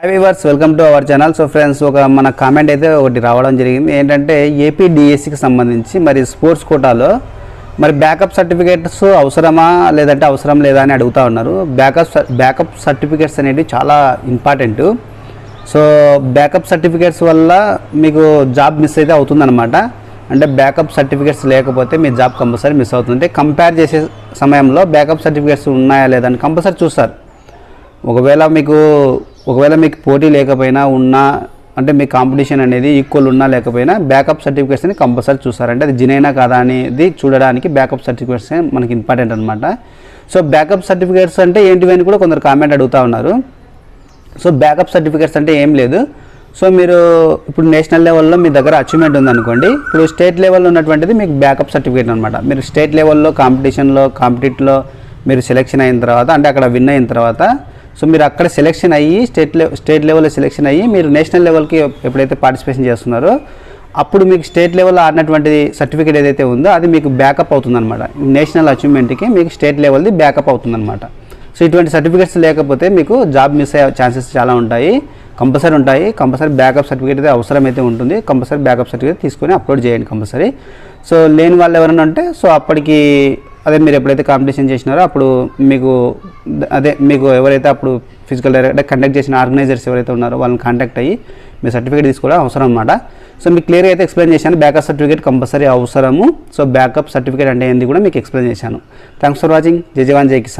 Hi viewers welcome to our channel so friends ఒక మన comment అయితే ఒకటి రావడం జరిగింది. ఏంటంటే ఏపీ డిఎస్సికి సంబంధించి మరి స్పోర్ట్స్ కోటాలో మరి బ్యాకప్ సర్టిఫికేట్స్ అవసరమా లేదంటే అవసరం లేదా అని అడుగుతా ఉన్నారు. బ్యాకప్ బ్యాకప్ సర్టిఫికేట్స్ అనేవి చాలా ఇంపార్టెంట్ సో బ్యాకప్ సర్టిఫికేట్స్ వల్ల మీకు జాబ్ మిస్ అయితే అవుతుందన్నమాట. అంటే బ్యాకప్ సర్టిఫికేట్స్ లేకపోతే మీ జాబ్ కంపల్సరీ మిస్ అవుతుంది. కంపేర్ చేసే సమయంలో బ్యాకప్ సర్టిఫికేట్స్ ఉన్నాయా లేదా అని కంపల్సరీ చూస్తారు. ఒకవేళ మీకు ఒకవేళ మీకు పోటీ లేకపోయినా ఉన్నా అంటే మీ కాంపిటీషన్ అనేది ఈక్వల్ ఉన్నా లేకపోయినా బ్యాకప్ సర్టిఫికేట్స్ని కంపల్సరీ చూస్తారంటే అది జినైనా కాదా అనేది చూడడానికి బ్యాకప్ సర్టిఫికేట్స్ మనకి ఇంపార్టెంట్ అనమాట సో బ్యాకప్ సర్టిఫికేట్స్ అంటే ఏంటివి అని కూడా కొందరు కామెంట్ అడుగుతూ ఉన్నారు. సో బ్యాకప్ సర్టిఫికేట్స్ అంటే ఏం లేదు. సో మీరు ఇప్పుడు నేషనల్ లెవెల్లో మీ దగ్గర అచీవ్మెంట్ ఉందనుకోండి. ఇప్పుడు స్టేట్ లెవెల్లో ఉన్నటువంటిది మీకు బ్యాకప్ సర్టిఫికేట్ అనమాట మీరు స్టేట్ లెవెల్లో కాంపిటీషన్లో కాంపిటీట్లో మీరు సెలెక్షన్ అయిన తర్వాత అంటే అక్కడ విన్ అయిన తర్వాత సో మీరు అక్కడ సెలెక్షన్ అయ్యి స్టేట్ లె స్టేట్ లెవెల్లో సెలెక్షన్ అయ్యి మీరు నేషనల్ లెవెల్కి ఎప్పుడైతే పార్టిసిపేషన్ చేస్తున్నారో అప్పుడు మీకు స్టేట్ లెవెల్లో ఆడినటువంటి సర్టిఫికేట్ ఏదైతే ఉందో అది మీకు బ్యాకప్ అవుతుందన్నమాట. నేషనల్ అచీవ్మెంట్కి మీకు స్టేట్ లెవెల్ది బ్యాకప్ అవుతుందన్నమాట. సో ఇటువంటి సర్టిఫికేట్స్ లేకపోతే మీకు జాబ్ మిస్ అయ్యే ఛాన్సెస్ చాలా ఉంటాయి. కంపల్సరీ ఉంటాయి. కంపల్సరీ బ్యాకప్ సర్టిఫికేట్ అయితే అవసరమైతే ఉంటుంది. కంపల్సరీ బ్యాకప్ సర్టిఫికేట్ తీసుకొని అప్లోడ్ చేయండి కంపల్సరీ సో లేని వాళ్ళు ఎవరైనా ఉంటే సో అప్పటికి అదే మీరు ఎప్పుడైతే కాంపిటీషన్ చేసినారో అప్పుడు మీకు అదే మీకు ఎవరైతే అప్పుడు ఫిజికల్ డైరెక్టర్ కండక్ట్ చేసిన ఆర్గనైజర్స్ ఎవరైతే ఉన్నారో వాళ్ళని కాంటాక్ట్ అయ్యి మీ సర్టిఫికేట్ తీసుకోవడం అవసరం అనమాట సో మీకు క్లియర్గా అయితే ఎక్స్ప్లెయిన్ చేశాను. బ్యాకప్ సర్టిఫికేట్ కంపల్సరీ అవసరము. సో బ్యాకప్ సర్టిఫికేట్ అంటే ఏంది కూడా మీకు ఎక్స్ప్లెయిన్ చేశాను. థ్యాంక్స్ ఫర్ వాచింగ్ జై జవాన్ జై కిసాన్